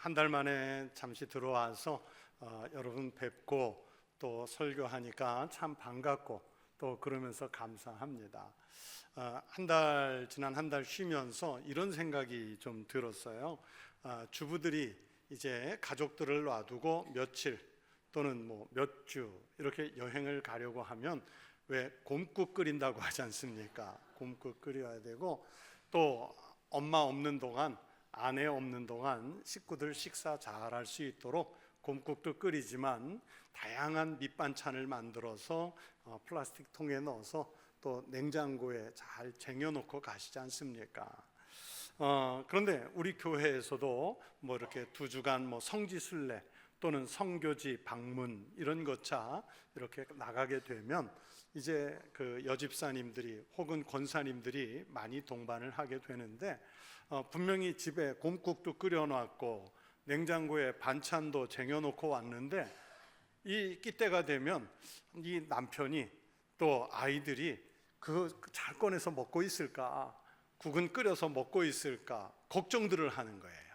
한 달 만에 잠시 들어와서 어, 여러분 뵙고 또 설교하니까 참 반갑고 또 그러면서 감사합니다. 어, 한달 지난 한 달 쉬면서 이런 생각이 좀 들었어요. 아, 주부들이 이제 가족들을 놔두고 며칠 또는 뭐 몇 주 이렇게 여행을 가려고 하면 왜 곰국 끓인다고 하지 않습니까? 곰국 끓여야 되고 또 엄마 없는 동안 아내 없는 동안 식구들 식사 잘 할 수 있도록 곰국도 끓이지만 다양한 밑반찬을 만들어서 어, 플라스틱 통에 넣어서 또 냉장고에 잘 쟁여놓고 가시지 않습니까? 어, 그런데 우리 교회에서도 뭐 이렇게 두 주간 뭐 성지순례 또는 성교지 방문 이런 것차 이렇게 나가게 되면 이제 그 여집사님들이 혹은 권사님들이 많이 동반을 하게 되는데 어, 분명히 집에 곰국도 끓여놨고 냉장고에 반찬도 쟁여놓고 왔는데 이 끼때가 되면 이 남편이 또 아이들이 그거 잘 꺼내서 먹고 있을까 국은 끓여서 먹고 있을까 걱정들을 하는 거예요.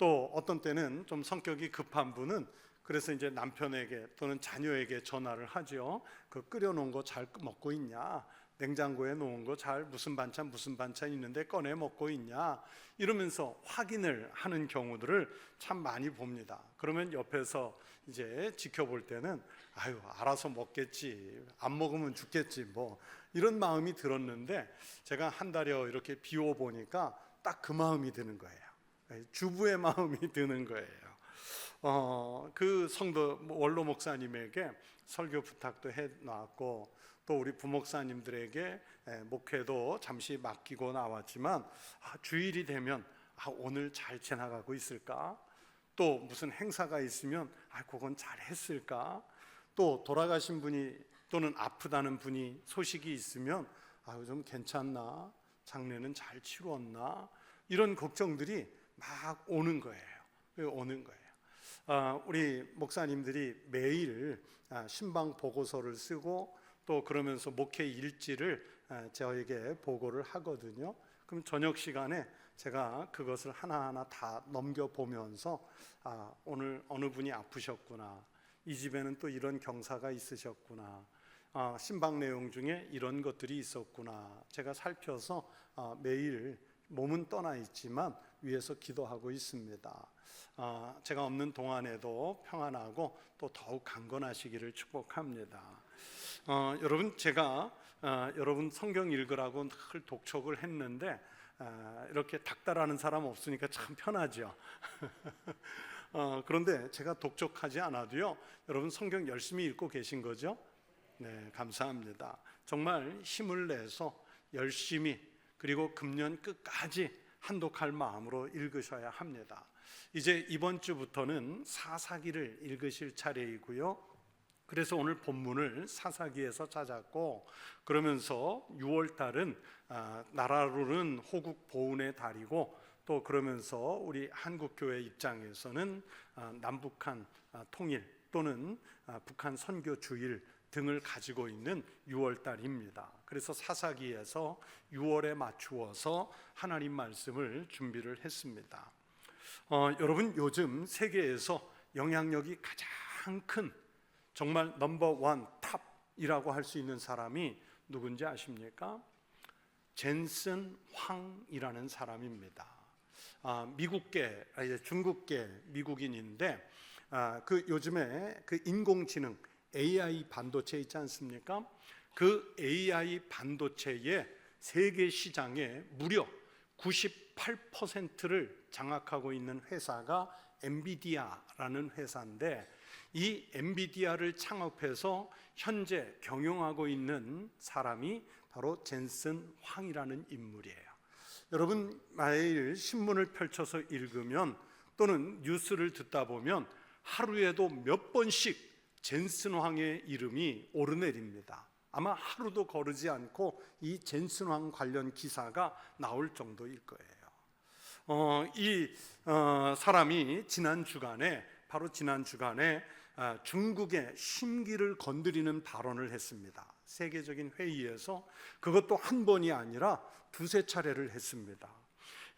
또 어떤 때는 좀 성격이 급한 분은 그래서 이제 남편에게 또는 자녀에게 전화를 하죠. 그 끓여놓은 거 잘 먹고 있냐? 냉장고에 놓은 거 잘 무슨 반찬 무슨 반찬 있는데 꺼내 먹고 있냐? 이러면서 확인을 하는 경우들을 참 많이 봅니다. 그러면 옆에서 이제 지켜볼 때는 아유 알아서 먹겠지 안 먹으면 죽겠지 뭐 이런 마음이 들었는데 제가 한 달여 이렇게 비워 보니까 딱 그 마음이 드는 거예요. 주부의 마음이 드는 거예요. 어, 그 성도 뭐 원로 목사님에게 설교 부탁도 해 놨고 또 우리 부목사님들에게 에, 목회도 잠시 맡기고 나왔지만 아, 주일이 되면 아, 오늘 잘 지나가고 있을까? 또 무슨 행사가 있으면 아, 그건 잘 했을까? 또 돌아가신 분이 또는 아프다는 분이 소식이 있으면 아, 좀 괜찮나? 장례는 잘 치루었나? 이런 걱정들이 막 오는 거예요. 오는 거예요. 아, 우리 목사님들이 매일 아, 신방 보고서를 쓰고 또 그러면서 목회 일지를 아, 저에게 보고를 하거든요. 그럼 저녁 시간에 제가 그것을 하나하나 다 넘겨 보면서 아, 오늘 어느 분이 아프셨구나. 이 집에는 또 이런 경사가 있으셨구나. 아, 신방 내용 중에 이런 것들이 있었구나. 제가 살펴서 아, 매일 몸은 떠나 있지만 위에서 기도하고 있습니다. 아, 제가 없는 동안에도 평안하고 또 더욱 강건하시기를 축복합니다. 어, 여러분 제가 어, 여러분 성경 읽으라고 늘 독촉을 했는데 아, 이렇게 닥달하는 사람 없으니까 참 편하죠. 어, 그런데 제가 독촉하지 않아도요, 여러분 성경 열심히 읽고 계신 거죠? 네, 감사합니다. 정말 힘을 내서 열심히 그리고 금년 끝까지 한독할 마음으로 읽으셔야 합니다. 이제 이번 주부터는 사사기를 읽으실 차례이고요. 그래서 오늘 본문을 사사기에서 찾았고 그러면서 6월 달은 아, 나라로는 호국 보훈의 달이고 또 그러면서 우리 한국 교회 입장에서는 아, 남북한 아, 통일 또는 북한 선교 주일 등을 가지고 있는 6월 달입니다. 그래서 사사기에서 6월에 맞추어서 하나님 말씀을 준비를 했습니다. 어, 여러분 요즘 세계에서 영향력이 가장 큰 정말 넘버 원 탑이라고 할 수 있는 사람이 누군지 아십니까? 젠슨 황이라는 사람입니다. 아, 미국계, 아니 중국계 미국인인데 아, 그 요즘에 그 인공지능 AI 반도체 있지 않습니까? 그 AI 반도체의 세계 시장에 무려 98%를 장악하고 있는 회사가 엔비디아라는 회사인데 이 엔비디아를 창업해서 현재 경영하고 있는 사람이 바로 젠슨 황이라는 인물이에요. 여러분 매일 신문을 펼쳐서 읽으면 또는 뉴스를 듣다 보면 하루에도 몇 번씩 젠슨 황의 이름이 오르내립니다. 아마 하루도 거르지 않고 이 젠슨 황 관련 기사가 나올 정도일 거예요. 어, 이 어, 사람이 지난 주간에 바로 지난 주간에 아, 중국의 심기를 건드리는 발언을 했습니다. 세계적인 회의에서 그것도 한 번이 아니라 두세 차례를 했습니다.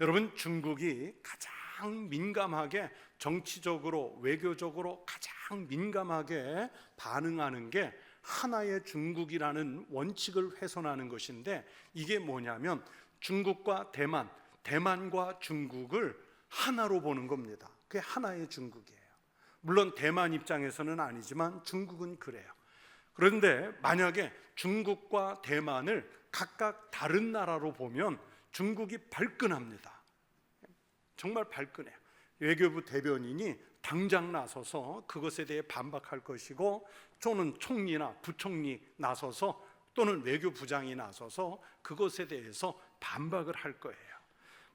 여러분 중국이 가장 민감하게 정치적으로 외교적으로 가장 민감하게 반응하는 게 하나의 중국이라는 원칙을 훼손하는 것인데 이게 뭐냐면 중국과 대만, 대만과 중국을 하나로 보는 겁니다. 그게 하나의 중국이에요. 물론 대만 입장에서는 아니지만 중국은 그래요. 그런데 만약에 중국과 대만을 각각 다른 나라로 보면 중국이 발끈합니다. 정말 발끈해요. 외교부 대변인이 당장 나서서 그것에 대해 반박할 것이고 또는 총리나 부총리 나서서 또는 외교부장이 나서서 그것에 대해서 반박을 할 거예요.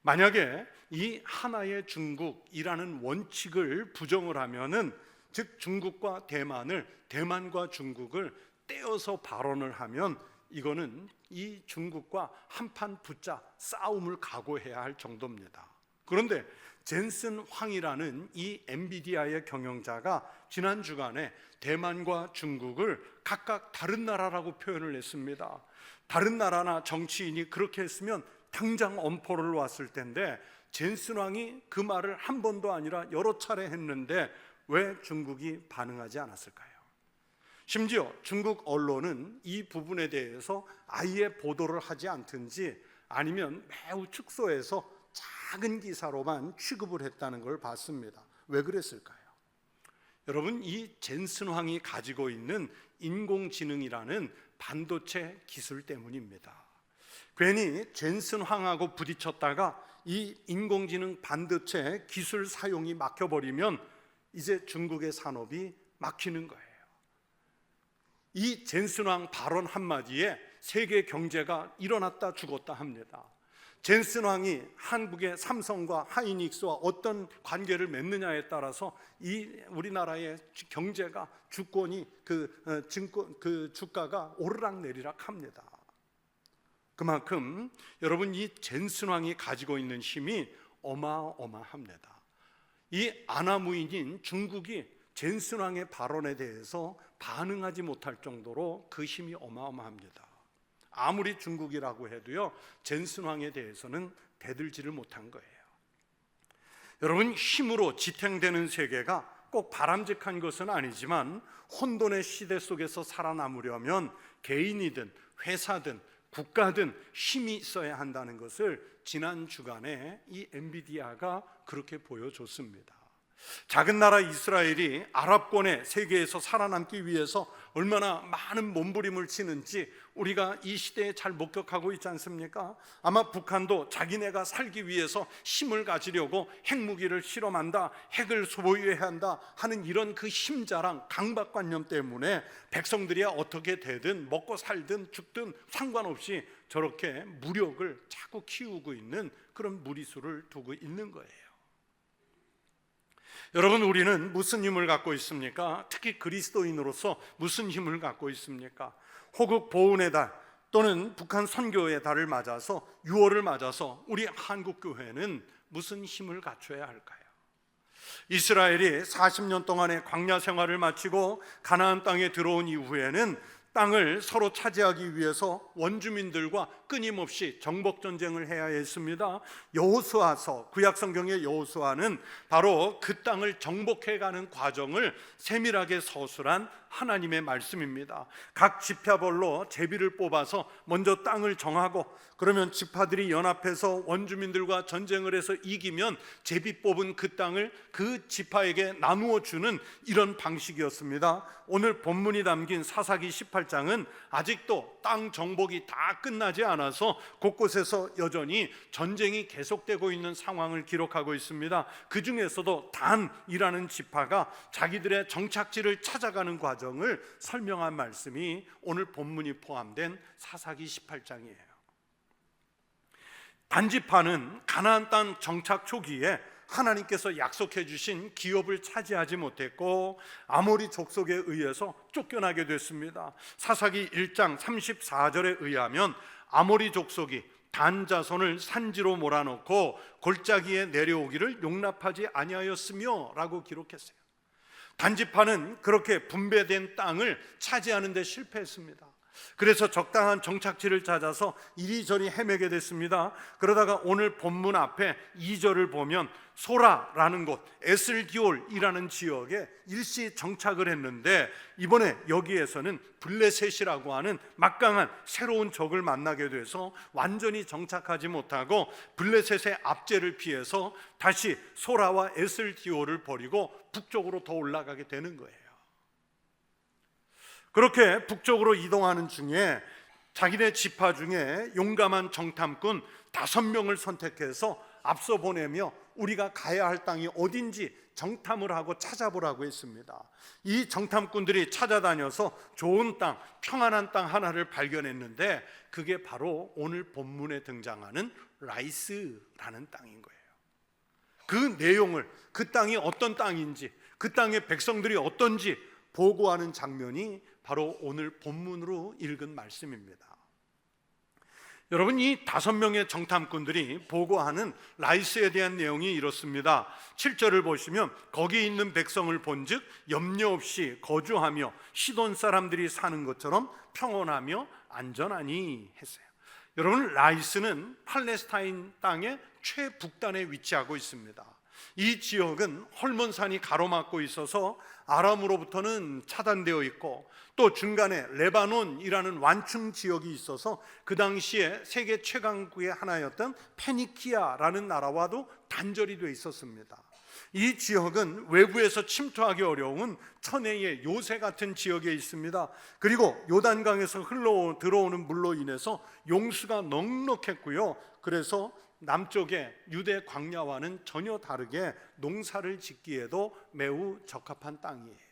만약에 이 하나의 중국이라는 원칙을 부정을 하면은 즉 중국과 대만을 대만과 중국을 떼어서 발언을 하면 이거는 이 중국과 한판 붙자 싸움을 각오해야 할 정도입니다. 그런데 젠슨 황이라는 이 엔비디아의 경영자가 지난 주간에 대만과 중국을 각각 다른 나라라고 표현을 했습니다. 다른 나라나 정치인이 그렇게 했으면 당장 엄포를 왔을 텐데 젠슨 왕이 그 말을 한 번도 아니라 여러 차례 했는데 왜 중국이 반응하지 않았을까요? 심지어 중국 언론은 이 부분에 대해서 아예 보도를 하지 않든지 아니면 매우 축소해서 작은 기사로만 취급을 했다는 걸 봤습니다. 왜 그랬을까요? 여러분 이 젠슨 황이 가지고 있는 인공지능이라는 반도체 기술 때문입니다. 괜히 젠슨 황하고 부딪혔다가 이 인공지능 반도체 기술 사용이 막혀버리면 이제 중국의 산업이 막히는 거예요. 이 젠슨 왕 발언 한마디에 세계 경제가 일어났다 죽었다 합니다. 젠슨 왕이 한국의 삼성과 하이닉스와 어떤 관계를 맺느냐에 따라서 이 우리나라의 경제가 주권이 그 어, 증권 그 주가가 오르락 내리락 합니다. 그만큼 여러분 이 젠슨 왕이 가지고 있는 힘이 어마어마합니다. 이 아나무인인 중국이 젠슨 왕의 발언에 대해서 반응하지 못할 정도로 그 힘이 어마어마합니다. 아무리 중국이라고 해도요, 젠슨 왕에 대해서는 대들지를 못한 거예요. 여러분, 힘으로 지탱되는 세계가 꼭 바람직한 것은 아니지만 혼돈의 시대 속에서 살아남으려면 개인이든 회사든 국가든 힘이 있어야 한다는 것을 지난 주간에 이 엔비디아가 그렇게 보여줬습니다. 작은 나라 이스라엘이 아랍권의 세계에서 살아남기 위해서 얼마나 많은 몸부림을 치는지 우리가 이 시대에 잘 목격하고 있지 않습니까? 아마 북한도 자기네가 살기 위해서 힘을 가지려고 핵무기를 실험한다, 핵을 소유해야 한다 하는 이런 그 힘자랑 강박관념 때문에 백성들이 어떻게 되든 먹고 살든 죽든 상관없이 저렇게 무력을 자꾸 키우고 있는 그런 무리수를 두고 있는 거예요. 여러분 우리는 무슨 힘을 갖고 있습니까? 특히 그리스도인으로서 무슨 힘을 갖고 있습니까? 호국 보훈의 달 또는 북한 선교의 달을 맞아서 6월을 맞아서 우리 한국 교회는 무슨 힘을 갖춰야 할까요? 이스라엘이 40년 동안의 광야 생활을 마치고 가나안 땅에 들어온 이후에는 땅을 서로 차지하기 위해서 원주민들과 끊임없이 정복 전쟁을 해야 했습니다. 여호수아서 구약 성경의 여호수아는 바로 그 땅을 정복해 가는 과정을 세밀하게 서술한 하나님의 말씀입니다. 각 지파별로 제비를 뽑아서 먼저 땅을 정하고 그러면 지파들이 연합해서 원주민들과 전쟁을 해서 이기면 제비 뽑은 그 땅을 그 지파에게 나누어 주는 이런 방식이었습니다. 오늘 본문이 담긴 사사기 18장은 아직도 땅 정복이 다 끝나지 않아 서 곳곳에서 여전히 전쟁이 계속되고 있는 상황을 기록하고 있습니다. 그 중에서도 단이라는 지파가 자기들의 정착지를 찾아가는 과정을 설명한 말씀이 오늘 본문이 포함된 사사기 18장이에요. 단지파는 가나안 땅 정착 초기에 하나님께서 약속해 주신 기업을 차지하지 못했고 아모리 족속에 의해서 쫓겨나게 됐습니다. 사사기 1장 34절에 의하면 아모리 족속이 단 자손을 산지로 몰아넣고 골짜기에 내려오기를 용납하지 아니하였으며라고 기록했어요. 단지파는 그렇게 분배된 땅을 차지하는 데 실패했습니다. 그래서 적당한 정착지를 찾아서 이리저리 헤매게 됐습니다. 그러다가 오늘 본문 앞에 2절을 보면 소라라는 곳 에슬디올이라는 지역에 일시 정착을 했는데 이번에 여기에서는 블레셋이라고 하는 막강한 새로운 적을 만나게 돼서 완전히 정착하지 못하고 블레셋의 압제를 피해서 다시 소라와 에슬디올을 버리고 북쪽으로 더 올라가게 되는 거예요. 그렇게 북쪽으로 이동하는 중에 자기네 지파 중에 용감한 정탐꾼 다섯 명을 선택해서 앞서 보내며 우리가 가야 할 땅이 어딘지 정탐을 하고 찾아보라고 했습니다. 이 정탐꾼들이 찾아다녀서 좋은 땅, 평안한 땅 하나를 발견했는데 그게 바로 오늘 본문에 등장하는 라이스라는 땅인 거예요. 그 내용을 그 땅이 어떤 땅인지 그 땅의 백성들이 어떤지 보고하는 장면이 바로 오늘 본문으로 읽은 말씀입니다. 여러분 이 다섯 명의 정탐꾼들이 보고하는 라이스에 대한 내용이 이렇습니다. 7절을 보시면 거기 있는 백성을 본즉 염려 없이 거주하며 시돈 사람들이 사는 것처럼 평온하며 안전하니 했어요. 여러분 라이스는 팔레스타인 땅의 최북단에 위치하고 있습니다. 이 지역은 헐몬산이 가로막고 있어서 아람으로부터는 차단되어 있고 또 중간에 레바논이라는 완충 지역이 있어서 그 당시에 세계 최강국의 하나였던 페니키아라는 나라와도 단절이 되어 있었습니다. 이 지역은 외부에서 침투하기 어려운 천혜의 요새 같은 지역에 있습니다. 그리고 요단강에서 흘러 들어오는 물로 인해서 용수가 넉넉했고요. 그래서 남쪽의 유대 광야와는 전혀 다르게 농사를 짓기에도 매우 적합한 땅이에요.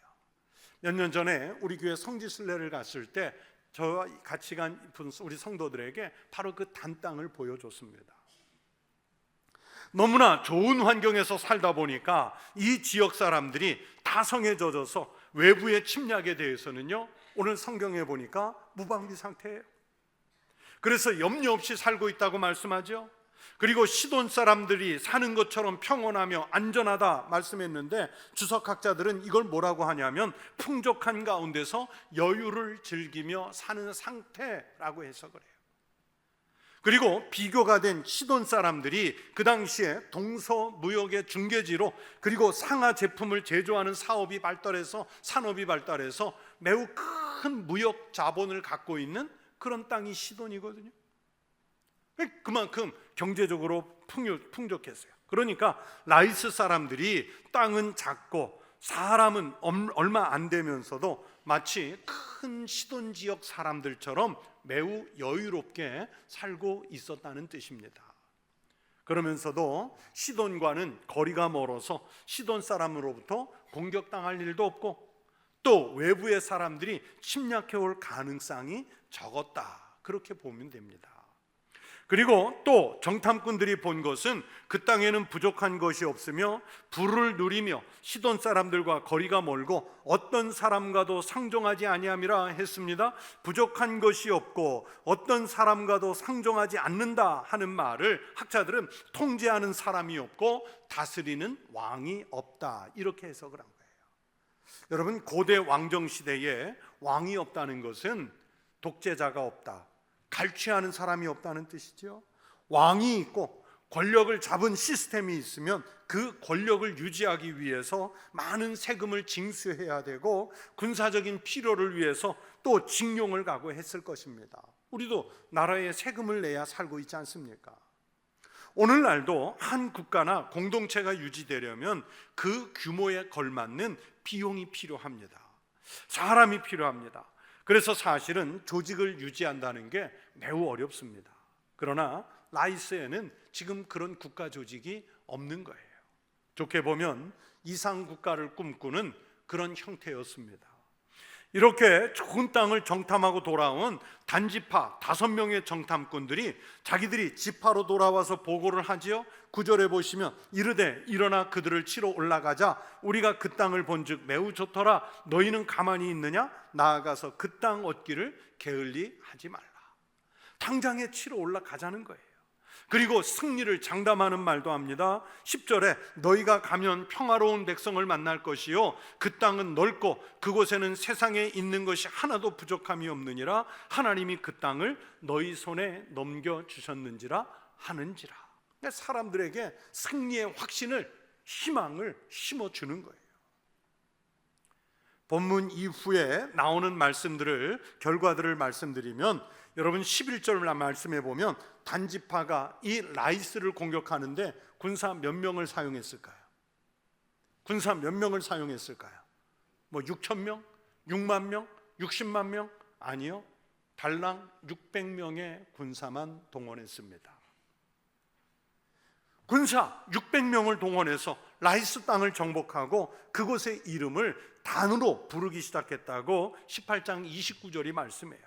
몇 년 전에 우리 교회 성지순례를 갔을 때 저와 같이 간 우리 성도들에게 바로 그 단 땅을 보여줬습니다. 너무나 좋은 환경에서 살다 보니까 이 지역 사람들이 다 성에 젖어서 외부의 침략에 대해서는요 오늘 성경에 보니까 무방비 상태예요. 그래서 염려 없이 살고 있다고 말씀하죠. 그리고 시돈 사람들이 사는 것처럼 평온하며 안전하다 말씀했는데 주석학자들은 이걸 뭐라고 하냐면 풍족한 가운데서 여유를 즐기며 사는 상태라고 해석을 해요. 그리고 비교가 된 시돈 사람들이 그 당시에 동서 무역의 중개지로 그리고 상하 제품을 제조하는 사업이 발달해서 산업이 발달해서 매우 큰 무역 자본을 갖고 있는 그런 땅이 시돈이거든요. 그만큼 경제적으로 풍족했어요. 그러니까 라이스 사람들이 땅은 작고 사람은 얼마 안 되면서도 마치 큰 시돈 지역 사람들처럼 매우 여유롭게 살고 있었다는 뜻입니다. 그러면서도 시돈과는 거리가 멀어서 시돈 사람으로부터 공격당할 일도 없고 또 외부의 사람들이 침략해 올 가능성이 적었다. 그렇게 보면 됩니다. 그리고 또 정탐꾼들이 본 것은 그 땅에는 부족한 것이 없으며 불을 누리며 시돈 사람들과 거리가 멀고 어떤 사람과도 상종하지 아니함이라 했습니다. 부족한 것이 없고 어떤 사람과도 상종하지 않는다 하는 말을 학자들은 통제하는 사람이 없고 다스리는 왕이 없다 이렇게 해석을 한 거예요. 여러분 고대 왕정 시대에 왕이 없다는 것은 독재자가 없다. 갈취하는 사람이 없다는 뜻이죠. 왕이 있고 권력을 잡은 시스템이 있으면 그 권력을 유지하기 위해서 많은 세금을 징수해야 되고 군사적인 필요를 위해서 또 징용을 가고 했을 것입니다. 우리도 나라에 세금을 내야 살고 있지 않습니까? 오늘날도 한 국가나 공동체가 유지되려면 그 규모에 걸맞는 비용이 필요합니다. 사람이 필요합니다. 그래서 사실은 조직을 유지한다는 게 매우 어렵습니다. 그러나 라이스에는 지금 그런 국가 조직이 없는 거예요. 좋게 보면 이상 국가를 꿈꾸는 그런 형태였습니다. 이렇게 좋은 땅을 정탐하고 돌아온 단지파 다섯 명의 정탐꾼들이 자기들이 지파로 돌아와서 보고를 하지요. 구절에 보시면 이르되 일어나 그들을 치러 올라가자 우리가 그 땅을 본즉 매우 좋더라 너희는 가만히 있느냐 나아가서 그 땅 얻기를 게을리 하지 말라. 당장에 치러 올라가자는 거예요. 그리고 승리를 장담하는 말도 합니다. 10절에 너희가 가면 평화로운 백성을 만날 것이요 그 땅은 넓고 그곳에는 세상에 있는 것이 하나도 부족함이 없느니라 하나님이 그 땅을 너희 손에 넘겨 주셨는지라 하는지라. 사람들에게 승리의 확신을 희망을 심어 주는 거예요. 본문 이후에 나오는 말씀들을 결과들을 말씀드리면 여러분 11절 말씀해 보면 단지파가 이 라이스를 공격하는데 군사 몇 명을 사용했을까요? 군사 몇 명을 사용했을까요? 뭐 6천 명? 6만 명? 60만 명? 아니요. 달랑 600명의 군사만 동원했습니다. 군사 600명을 동원해서 라이스 땅을 정복하고 그곳의 이름을 단으로 부르기 시작했다고 18장 29절이 말씀해요.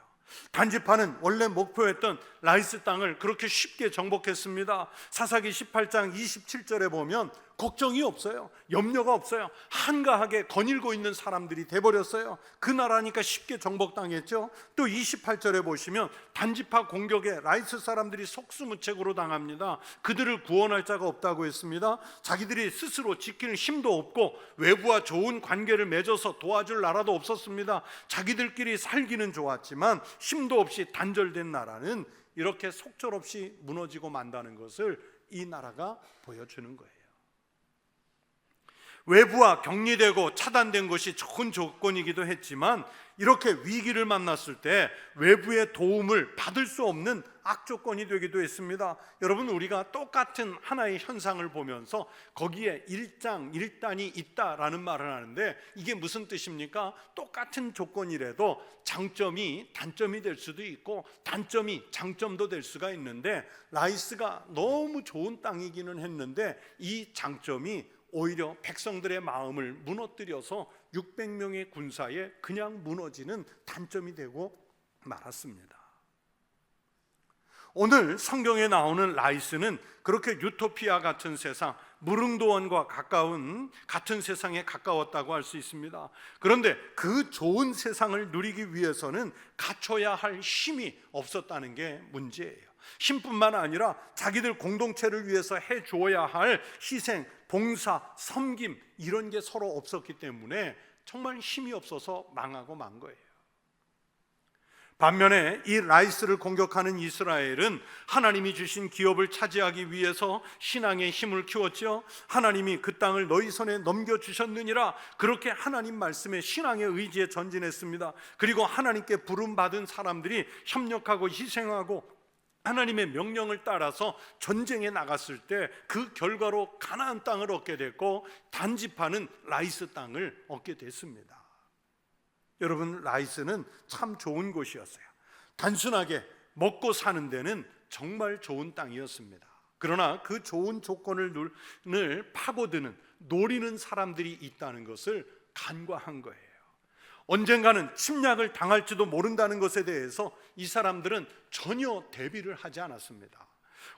단지파는 원래 목표했던 라이스 땅을 그렇게 쉽게 정복했습니다. 사사기 18장 27절에 보면 걱정이 없어요. 염려가 없어요. 한가하게 거닐고 있는 사람들이 돼버렸어요. 그 나라니까 쉽게 정복당했죠. 또 28절에 보시면 단지파 공격에 라이스 사람들이 속수무책으로 당합니다. 그들을 구원할 자가 없다고 했습니다. 자기들이 스스로 지키는 힘도 없고 외부와 좋은 관계를 맺어서 도와줄 나라도 없었습니다. 자기들끼리 살기는 좋았지만 힘도 없이 단절된 나라는 이렇게 속절없이 무너지고 만다는 것을 이 나라가 보여주는 거예요. 외부와 격리되고 차단된 것이 좋은 조건이기도 했지만 이렇게 위기를 만났을 때 외부의 도움을 받을 수 없는 악조건이 되기도 했습니다. 여러분 우리가 똑같은 하나의 현상을 보면서 거기에 일장 일단이 있다라는 말을 하는데 이게 무슨 뜻입니까? 똑같은 조건이라도 장점이 단점이 될 수도 있고 단점이 장점도 될 수가 있는데 라이스가 너무 좋은 땅이기는 했는데 이 장점이 오히려 백성들의 마음을 무너뜨려서 600명의 군사에 그냥 무너지는 단점이 되고 말았습니다. 오늘 성경에 나오는 라이스는 그렇게 유토피아 같은 세상, 무릉도원과 가까운 같은 세상에 가까웠다고 할 수 있습니다. 그런데 그 좋은 세상을 누리기 위해서는 갖춰야 할 힘이 없었다는 게 문제예요. 힘뿐만 아니라 자기들 공동체를 위해서 해 주어야 할 희생, 봉사, 섬김 이런 게 서로 없었기 때문에 정말 힘이 없어서 망하고 만 거예요. 반면에 이 라이스를 공격하는 이스라엘은 하나님이 주신 기업을 차지하기 위해서 신앙의 힘을 키웠죠. 하나님이 그 땅을 너희 손에 넘겨 주셨느니라. 그렇게 하나님 말씀에 신앙의 의지에 전진했습니다. 그리고 하나님께 부름 받은 사람들이 협력하고 희생하고 하나님의 명령을 따라서 전쟁에 나갔을 때 그 결과로 가나안 땅을 얻게 됐고 단지파는 라이스 땅을 얻게 됐습니다. 여러분 라이스는 참 좋은 곳이었어요. 단순하게 먹고 사는 데는 정말 좋은 땅이었습니다. 그러나 그 좋은 조건을 파고드는 노리는 사람들이 있다는 것을 간과한 거예요. 언젠가는 침략을 당할지도 모른다는 것에 대해서 이 사람들은 전혀 대비를 하지 않았습니다.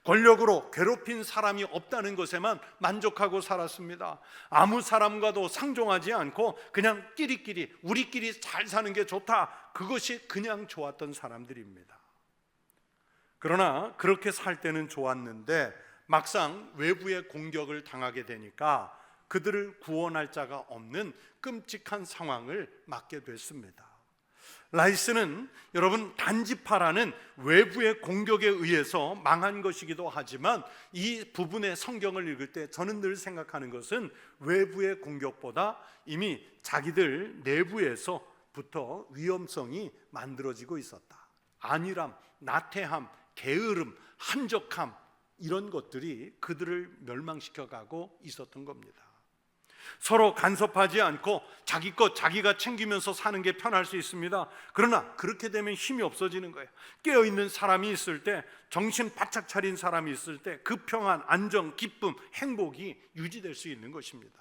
권력으로 괴롭힌 사람이 없다는 것에만 만족하고 살았습니다. 아무 사람과도 상종하지 않고 그냥 끼리끼리 우리끼리 잘 사는 게 좋다. 그것이 그냥 좋았던 사람들입니다. 그러나 그렇게 살 때는 좋았는데 막상 외부의 공격을 당하게 되니까 그들을 구원할 자가 없는 끔찍한 상황을 맞게 됐습니다. 라이스는 여러분 단지파라는 외부의 공격에 의해서 망한 것이기도 하지만 이 부분의 성경을 읽을 때 저는 늘 생각하는 것은 외부의 공격보다 이미 자기들 내부에서부터 위험성이 만들어지고 있었다. 안일함, 나태함, 게으름, 한적함 이런 것들이 그들을 멸망시켜 가고 있었던 겁니다. 서로 간섭하지 않고 자기 것 자기가 챙기면서 사는 게 편할 수 있습니다. 그러나 그렇게 되면 힘이 없어지는 거예요. 깨어 있는 사람이 있을 때, 정신 바짝 차린 사람이 있을 때 그 평안, 안정, 기쁨, 행복이 유지될 수 있는 것입니다.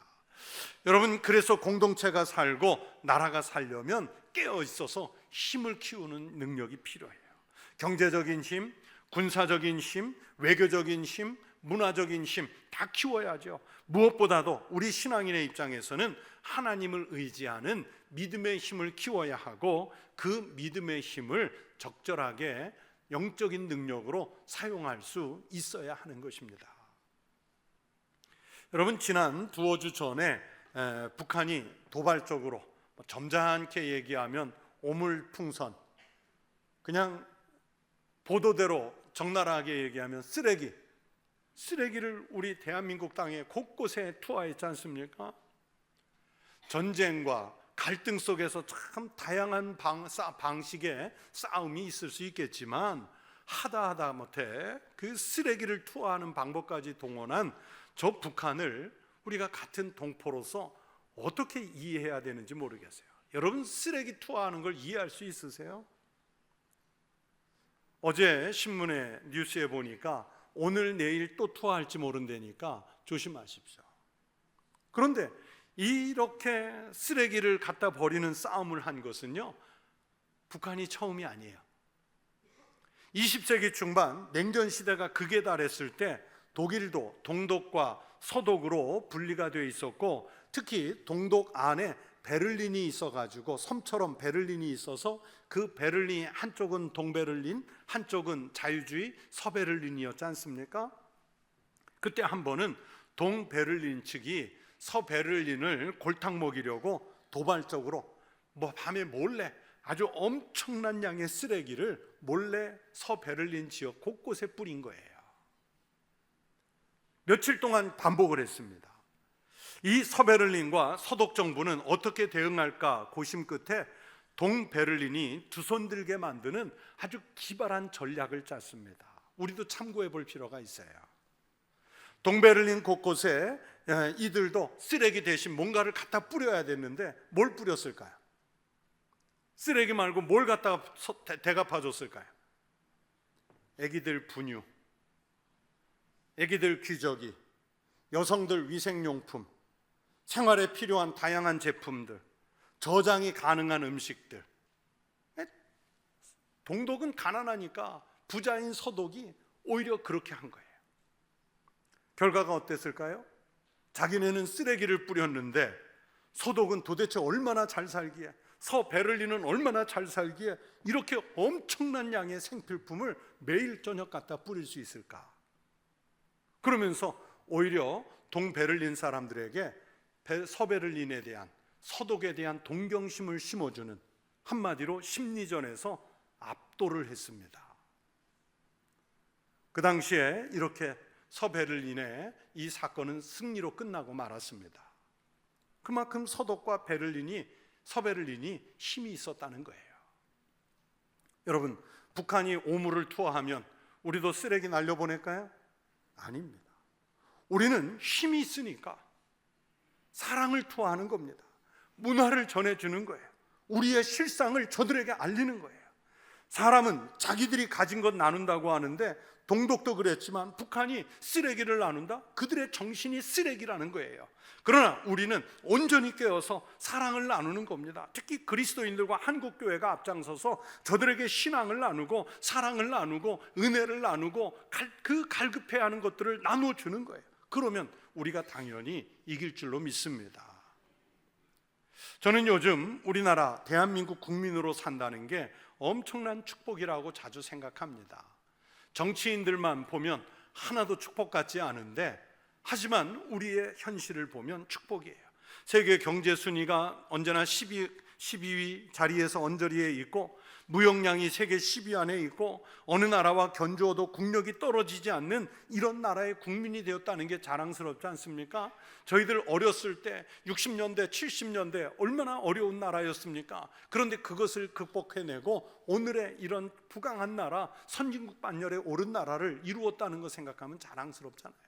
여러분 그래서 공동체가 살고 나라가 살려면 깨어 있어서 힘을 키우는 능력이 필요해요. 경제적인 힘, 군사적인 힘, 외교적인 힘, 문화적인 힘 다 키워야죠. 무엇보다도 우리 신앙인의 입장에서는 하나님을 의지하는 믿음의 힘을 키워야 하고 그 믿음의 힘을 적절하게 영적인 능력으로 사용할 수 있어야 하는 것입니다. 여러분 지난 두어 주 전에 북한이 도발적으로 뭐 점잖게 얘기하면 오물풍선 그냥 보도대로 적나라하게 얘기하면 쓰레기 쓰레기를 우리 대한민국 땅에 곳곳에 투하했지 않습니까? 전쟁과 갈등 속에서 참 다양한 방, 싸, 방식의 싸움이 있을 수 있겠지만 하다 하다 못해 그 쓰레기를 투하하는 방법까지 동원한 저 북한을 우리가 같은 동포로서 어떻게 이해해야 되는지 모르겠어요. 여러분 쓰레기 투하하는 걸 이해할 수 있으세요? 어제 신문에 뉴스에 보니까 오늘 내일 또 투하할지 모른다니까 조심하십시오. 그런데 이렇게 쓰레기를 갖다 버리는 싸움을 한 것은요. 북한이 처음이 아니에요. 20세기 중반 냉전 시대가 극에 달했을 때 독일도 동독과 서독으로 분리가 되어 있었고 특히 동독 안에 베를린이 있어 가지고 섬처럼 베를린이 있어서 그 베를린 한쪽은 동베를린, 한쪽은 자유주의 서베를린이었지 않습니까? 그때 한 번은 동베를린 측이 서베를린을 골탕 먹이려고 도발적으로 뭐 밤에 몰래 아주 엄청난 양의 쓰레기를 몰래 서베를린 지역 곳곳에 뿌린 거예요. 며칠 동안 반복을 했습니다. 이 서베를린과 서독 정부는 어떻게 대응할까 고심 끝에 동베를린이 두 손 들게 만드는 아주 기발한 전략을 짰습니다. 우리도 참고해 볼 필요가 있어요. 동베를린 곳곳에 에, 이들도 쓰레기 대신 뭔가를 갖다 뿌려야 됐는데 뭘 뿌렸을까요? 쓰레기 말고 뭘 대- 대갚아 줬을까요? 애기들 분유, 애기들 귀저귀, 여성들 위생용품, 생활에 필요한 다양한 제품들, 저장이 가능한 음식들. 에? 동독은 가난하니까 부자인 서독이 오히려 그렇게 한 거예요. 결과가 어땠을까요? 자기네는 쓰레기를 뿌렸는데 서독은 도대체 얼마나 잘 살기에 서 베를린은 얼마나 잘 살기에 이렇게 엄청난 양의 생필품을 매일 저녁 갖다 뿌릴 수 있을까? 그러면서 오히려 동베를린 사람들에게 베- 서베를린에 대한 서독에 대한 동경심을 심어주는 한마디로 심리전에서 압도를 했습니다. 그 당시에 이렇게 서베를린의 이 사건은 승리로 끝나고 말았습니다. 그만큼 서독과 베를린이 서베를린이 힘이 있었다는 거예요. 여러분, 북한이 오물을 투하하면 우리도 쓰레기 날려보낼까요? 아닙니다. 우리는 힘이 있으니까 사랑을 투하하는 겁니다. 문화를 전해주는 거예요. 우리의 실상을 저들에게 알리는 거예요. 사람은 자기들이 가진 것 나눈다고 하는데 동독도 그랬지만 북한이 쓰레기를 나눈다? 그들의 정신이 쓰레기라는 거예요. 그러나 우리는 온전히 깨어서 사랑을 나누는 겁니다. 특히 그리스도인들과 한국 교회가 앞장서서 저들에게 신앙을 나누고 사랑을 나누고 은혜를 나누고 갈- 그 갈급해하는 것들을 나누어 주는 거예요. 그러면 우리가 당연히 이길 줄로 믿습니다. 저는 요즘 우리나라 대한민국 국민으로 산다는 게 엄청난 축복이라고 자주 생각합니다. 정치인들만 보면 하나도 축복 같지 않은데 하지만 우리의 현실을 보면 축복이에요. 세계 경제 순위가 언제나 12, 12위 자리에서 언저리에 있고 무역량이 세계 10위 안에 있고 어느 나라와 견주어도 국력이 떨어지지 않는 이런 나라의 국민이 되었다는 게 자랑스럽지 않습니까? 저희들 어렸을 때 60년대, 70년대 얼마나 어려운 나라였습니까? 그런데 그것을 극복해내고 오늘의 이런 부강한 나라, 선진국 반열에 오른 나라를 이루었다는 거 생각하면 자랑스럽잖아요.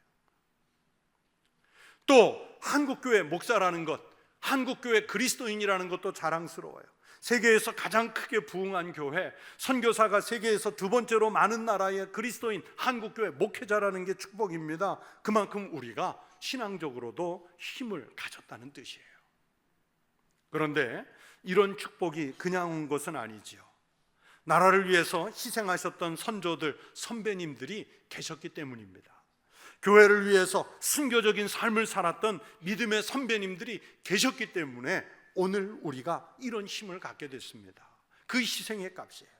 또 한국 교회 목사라는 것, 한국 교회 그리스도인이라는 것도 자랑스러워요. 세계에서 가장 크게 부흥한 교회, 선교사가 세계에서 두 번째로 많은 나라의 그리스도인 한국 교회 목회자라는 게 축복입니다. 그만큼 우리가 신앙적으로도 힘을 가졌다는 뜻이에요. 그런데 이런 축복이 그냥 온 것은 아니지요. 나라를 위해서 희생하셨던 선조들, 선배님들이 계셨기 때문입니다. 교회를 위해서 순교적인 삶을 살았던 믿음의 선배님들이 계셨기 때문에 오늘 우리가 이런 힘을 갖게 됐습니다. 그 희생의 값이에요.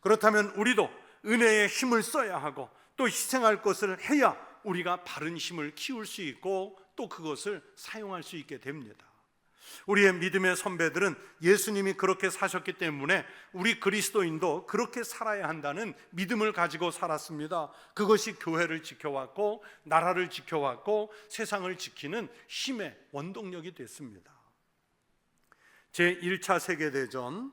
그렇다면 우리도 은혜의 힘을 써야 하고 또 희생할 것을 해야 우리가 바른 힘을 키울 수 있고 또 그것을 사용할 수 있게 됩니다. 우리의 믿음의 선배들은 예수님이 그렇게 사셨기 때문에 우리 그리스도인도 그렇게 살아야 한다는 믿음을 가지고 살았습니다. 그것이 교회를 지켜왔고 나라를 지켜왔고 세상을 지키는 힘의 원동력이 됐습니다. 제 1차 세계대전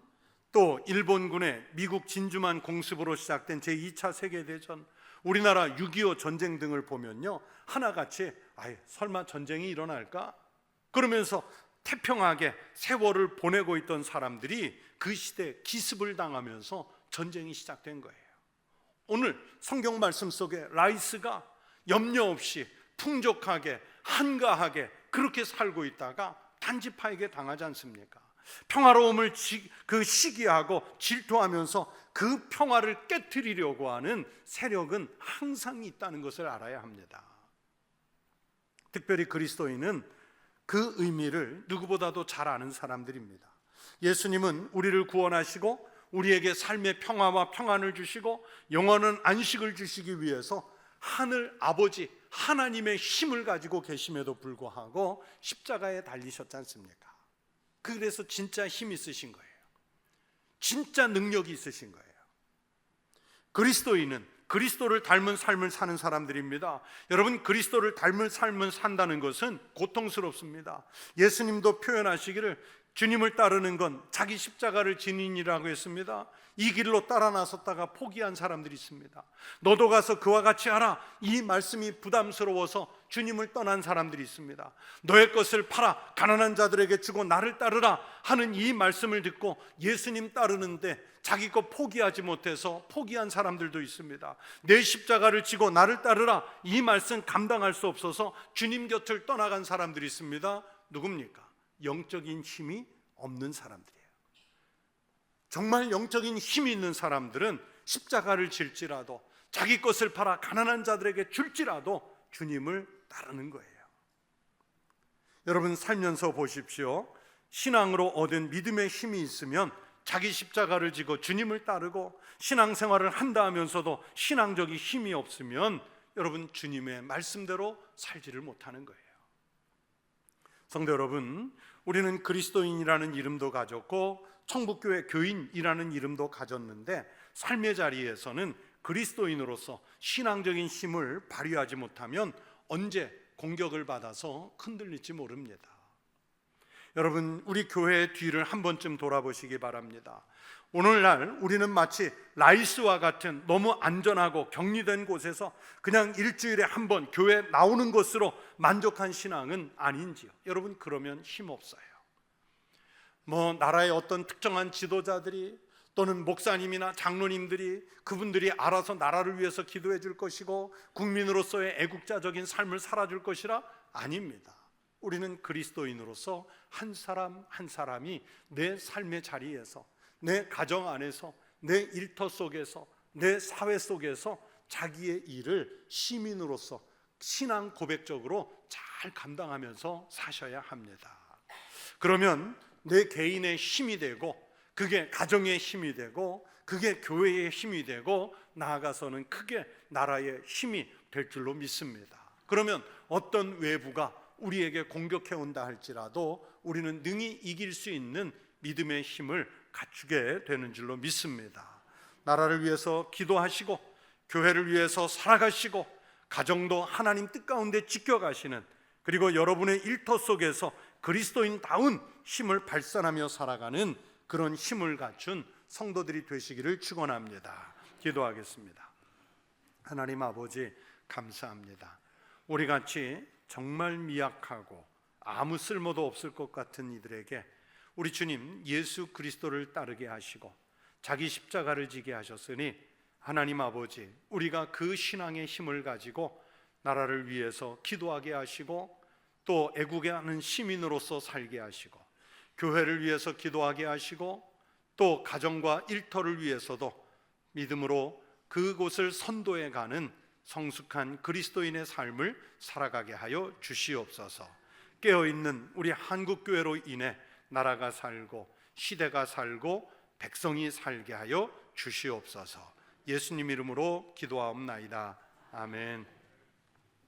또 일본군의 미국 진주만 공습으로 시작된 제 2차 세계대전 우리나라 6.25 전쟁 등을 보면요 하나같이 아예 설마 전쟁이 일어날까? 그러면서 태평하게 세월을 보내고 있던 사람들이 그 시대 기습을 당하면서 전쟁이 시작된 거예요. 오늘 성경 말씀 속에 라이스가 염려 없이 풍족하게 한가하게 그렇게 살고 있다가 단지파에게 당하지 않습니까? 평화로움을 지, 그 시기하고 질투하면서 그 평화를 깨뜨리려고 하는 세력은 항상 있다는 것을 알아야 합니다. 특별히 그리스도인은 그 의미를 누구보다도 잘 아는 사람들입니다. 예수님은 우리를 구원하시고 우리에게 삶의 평화와 평안을 주시고 영원한 안식을 주시기 위해서 하늘 아버지 하나님의 힘을 가지고 계심에도 불구하고 십자가에 달리셨지 않습니까? 그래서 진짜 힘 있으신 거예요. 진짜 능력이 있으신 거예요. 그리스도인은 그리스도를 닮은 삶을 사는 사람들입니다. 여러분 그리스도를 닮은 삶을 산다는 것은 고통스럽습니다. 예수님도 표현하시기를 주님을 따르는 건 자기 십자가를 지닌이라고 했습니다. 이 길로 따라 나섰다가 포기한 사람들이 있습니다. 너도 가서 그와 같이 하라. 이 말씀이 부담스러워서 주님을 떠난 사람들이 있습니다. 너의 것을 팔아 가난한 자들에게 주고 나를 따르라 하는 이 말씀을 듣고 예수님 따르는데 자기 것 포기하지 못해서 포기한 사람들도 있습니다. 내 십자가를 지고 나를 따르라 이 말씀 감당할 수 없어서 주님 곁을 떠나간 사람들이 있습니다. 누굽니까? 영적인 힘이 없는 사람들이에요. 정말 영적인 힘이 있는 사람들은 십자가를 질지라도 자기 것을 팔아 가난한 자들에게 줄지라도 주님을 따르는 거예요. 여러분 살면서 보십시오. 신앙으로 얻은 믿음의 힘이 있으면 자기 십자가를 지고 주님을 따르고 신앙생활을 한다 하면서도 신앙적인 힘이 없으면 여러분 주님의 말씀대로 살지를 못하는 거예요. 성도 여러분, 우리는 그리스도인이라는 이름도 가졌고 청북교회 교인이라는 이름도 가졌는데 삶의 자리에서는 그리스도인으로서 신앙적인 힘을 발휘하지 못하면 언제 공격을 받아서 흔들릴지 모릅니다. 여러분, 우리 교회의 뒤를 한 번쯤 돌아보시기 바랍니다. 오늘날 우리는 마치 라이스와 같은 너무 안전하고 격리된 곳에서 그냥 일주일에 한 번 교회 나오는 것으로 만족한 신앙은 아닌지요. 여러분 그러면 힘없어요. 뭐 나라의 어떤 특정한 지도자들이 또는 목사님이나 장로님들이 그분들이 알아서 나라를 위해서 기도해 줄 것이고 국민으로서의 애국자적인 삶을 살아 줄 것이라 아닙니다. 우리는 그리스도인으로서 한 사람 한 사람이 내 삶의 자리에서 내 가정 안에서 내 일터 속에서 내 사회 속에서 자기의 일을 시민으로서 신앙 고백적으로 잘 감당하면서 사셔야 합니다. 그러면 내 개인의 힘이 되고 그게 가정의 힘이 되고 그게 교회의 힘이 되고 나아가서는 크게 나라의 힘이 될 줄로 믿습니다. 그러면 어떤 외부가 우리에게 공격해 온다 할지라도 우리는 능히 이길 수 있는 믿음의 힘을 갖추게 되는 줄로 믿습니다. 나라를 위해서 기도하시고 교회를 위해서 살아가시고 가정도 하나님 뜻 가운데 지켜가시는 그리고 여러분의 일터 속에서 그리스도인다운 힘을 발산하며 살아가는 그런 힘을 갖춘 성도들이 되시기를 축원합니다. 기도하겠습니다. 하나님 아버지 감사합니다. 우리 같이 정말 미약하고 아무 쓸모도 없을 것 같은 이들에게 우리 주님 예수 그리스도를 따르게 하시고 자기 십자가를 지게 하셨으니 하나님 아버지 우리가 그 신앙의 힘을 가지고 나라를 위해서 기도하게 하시고 또 애국에 하는 시민으로서 살게 하시고 교회를 위해서 기도하게 하시고 또 가정과 일터를 위해서도 믿음으로 그곳을 선도해 가는 성숙한 그리스도인의 삶을 살아가게 하여 주시옵소서. 깨어 있는 우리 한국 교회로 인해 나라가 살고 시대가 살고 백성이 살게 하여 주시옵소서. 예수님 이름으로 기도하옵나이다. 아멘.